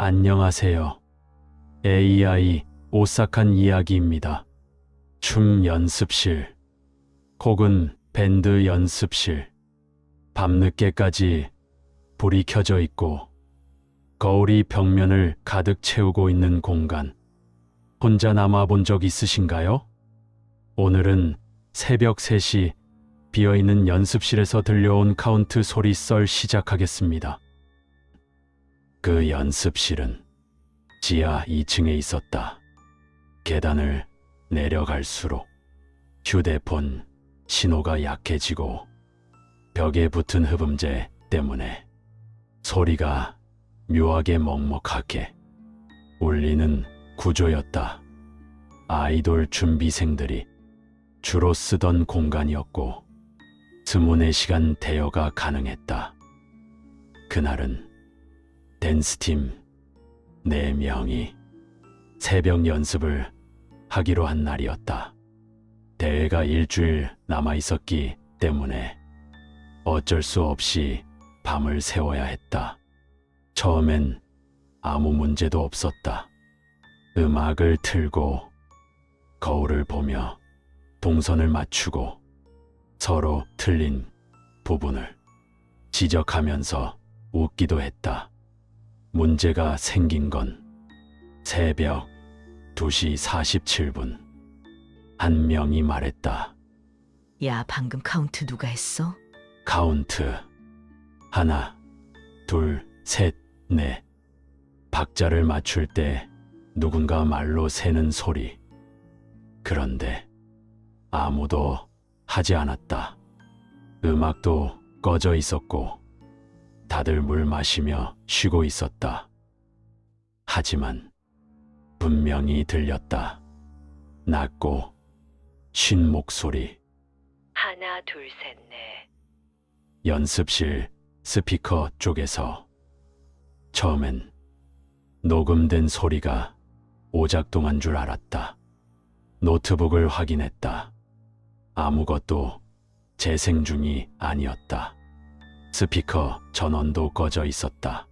안녕하세요. AI 오싹한 이야기입니다. 춤 연습실 혹은 밴드 연습실 밤늦게까지 불이 켜져 있고 거울이 벽면을 가득 채우고 있는 공간 혼자 남아 본 적 있으신가요? 오늘은 새벽 3시 비어있는 연습실에서 들려온 카운트 소리 썰 시작하겠습니다. 그 연습실은 지하 2층에 있었다. 계단을 내려갈수록 휴대폰 신호가 약해지고 벽에 붙은 흡음재 때문에 소리가 묘하게 먹먹하게 울리는 구조였다. 아이돌 준비생들이 주로 쓰던 공간이었고 스무 시간 대여가 가능했다. 그날은 댄스팀 4명이 새벽 연습을 하기로 한 날이었다. 대회가 일주일 남아 있었기 때문에 어쩔 수 없이 밤을 새워야 했다. 처음엔 아무 문제도 없었다. 음악을 틀고 거울을 보며 동선을 맞추고 서로 틀린 부분을 지적하면서 웃기도 했다. 문제가 생긴 건 새벽 2시 47분. 한 명이 말했다. 야, 방금 카운트 누가 했어? 카운트. 하나, 둘, 셋, 넷. 박자를 맞출 때 누군가 말로 세는 소리. 그런데 아무도 하지 않았다. 음악도 꺼져 있었고 다들 물 마시며 쉬고 있었다. 하지만 분명히 들렸다. 낮고 쉰 목소리. 하나, 둘, 셋, 넷. 연습실 스피커 쪽에서 처음엔 녹음된 소리가 오작동한 줄 알았다. 노트북을 확인했다. 아무것도 재생 중이 아니었다. 스피커 전원도 꺼져 있었다.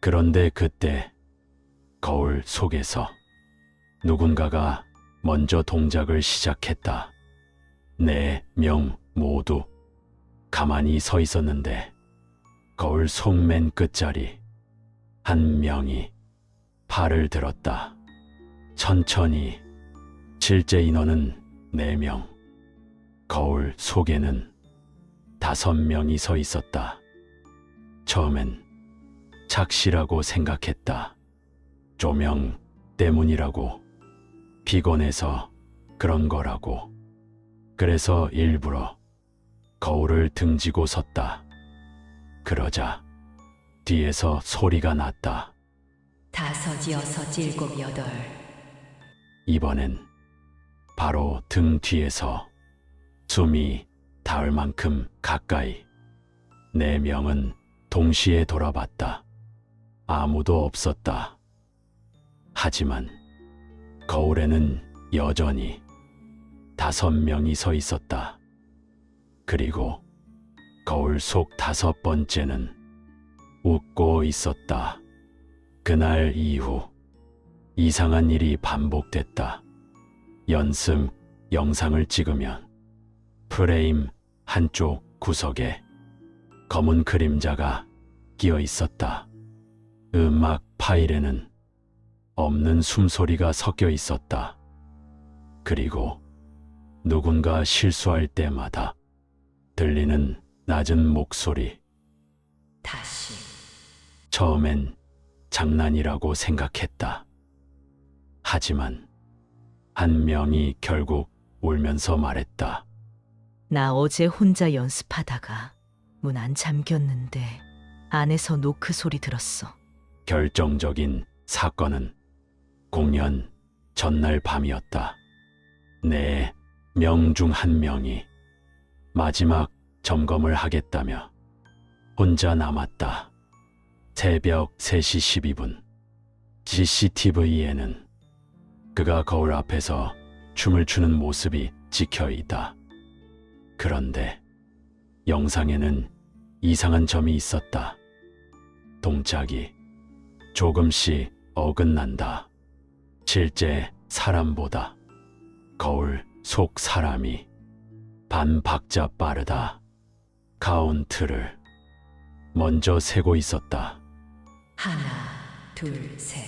그런데 그때 거울 속에서 누군가가 먼저 동작을 시작했다. 네 명 모두 가만히 서 있었는데 거울 속 맨 끝자리 한 명이 팔을 들었다. 천천히 실제 인원은 네명 거울 속에는 다섯 명이 서 있었다. 처음엔 착시라고 생각했다. 조명 때문이라고 피곤해서 그런 거라고. 그래서 일부러 거울을 등지고 섰다. 그러자 뒤에서 소리가 났다. 다섯, 여섯, 일곱, 여덟. 이번엔 바로 등 뒤에서 숨이 닿을 만큼 가까이 네 명은 동시에 돌아봤다. 아무도 없었다. 하지만 거울에는 여전히 다섯 명이 서 있었다. 그리고 거울 속 다섯 번째는 웃고 있었다. 그날 이후 이상한 일이 반복됐다. 연습 영상을 찍으면 프레임 한쪽 구석에 검은 그림자가 끼어 있었다. 음악 파일에는 없는 숨소리가 섞여 있었다. 그리고 누군가 실수할 때마다 들리는 낮은 목소리. 다시. 처음엔 장난이라고 생각했다. 하지만 한 명이 결국 울면서 말했다. 나 어제 혼자 연습하다가 문 안 잠겼는데 안에서 노크 소리 들었어. 결정적인 사건은 공연 전날 밤이었다. 네명중 한 명이 마지막 점검을 하겠다며 혼자 남았다. 새벽 3시 12분 CCTV에는 그가 거울 앞에서 춤을 추는 모습이 찍혀 있다. 그런데 영상에는 이상한 점이 있었다. 동작이 조금씩 어긋난다. 실제 사람보다 거울 속 사람이 반 박자 빠르다. 카운트를 먼저 세고 있었다. 하나, 둘, 셋.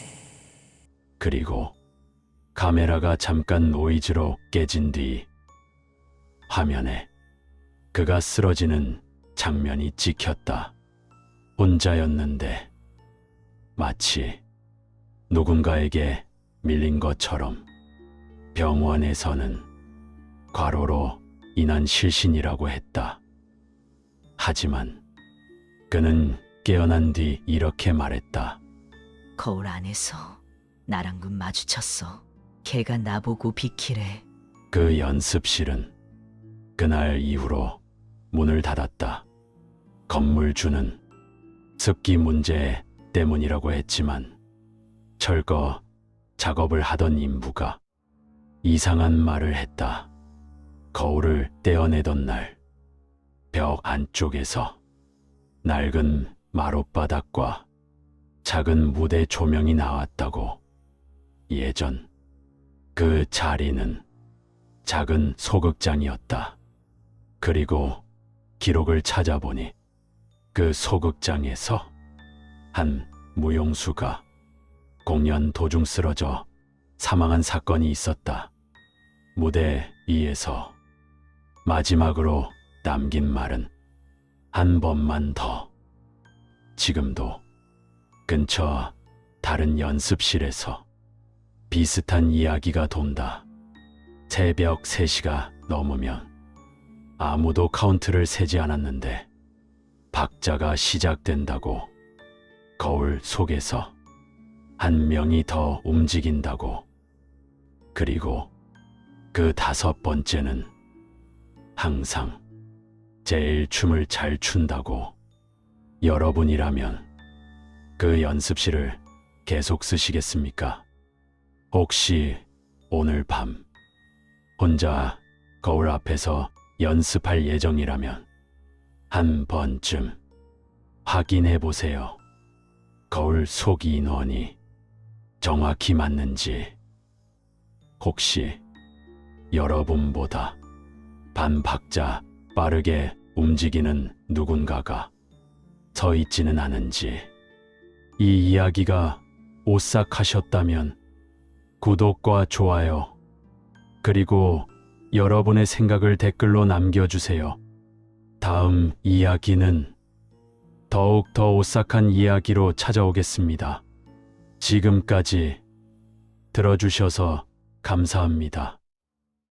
그리고 카메라가 잠깐 노이즈로 깨진 뒤 화면에 그가 쓰러지는 장면이 찍혔다. 혼자였는데 마치 누군가에게 밀린 것처럼 병원에서는 과로로 인한 실신이라고 했다. 하지만 그는 깨어난 뒤 이렇게 말했다. 거울 안에서 나랑 눈 마주쳤어. 걔가 나보고 비키래. 그 연습실은 그날 이후로 문을 닫았다. 건물주는 습기 문제 때문이라고 했지만 철거 작업을 하던 인부가 이상한 말을 했다. 거울을 떼어내던 날, 벽 안쪽에서 낡은 마룻바닥과 작은 무대 조명이 나왔다고. 예전 그 자리는 작은 소극장이었다. 그리고 기록을 찾아보니 그 소극장에서 한 무용수가 공연 도중 쓰러져 사망한 사건이 있었다. 무대 위에서 마지막으로 남긴 말은 한 번만 더. 지금도 근처 다른 연습실에서 비슷한 이야기가 돈다. 새벽 3시가 넘으면 아무도 카운트를 세지 않았는데 박자가 시작된다고 거울 속에서 한 명이 더 움직인다고 그리고 그 다섯 번째는 항상 제일 춤을 잘 춘다고 여러분이라면 그 연습실을 계속 쓰시겠습니까? 혹시 오늘 밤 혼자 거울 앞에서 연습할 예정이라면 한 번쯤 확인해 보세요. 거울 속 인원이 정확히 맞는지 혹시 여러분보다 반 박자 빠르게 움직이는 누군가가 서 있지는 않은지 이 이야기가 오싹하셨다면 구독과 좋아요 그리고 여러분의 생각을 댓글로 남겨주세요. 다음 이야기는 더욱 더 오싹한 이야기로 찾아오겠습니다. 지금까지 들어주셔서 감사합니다.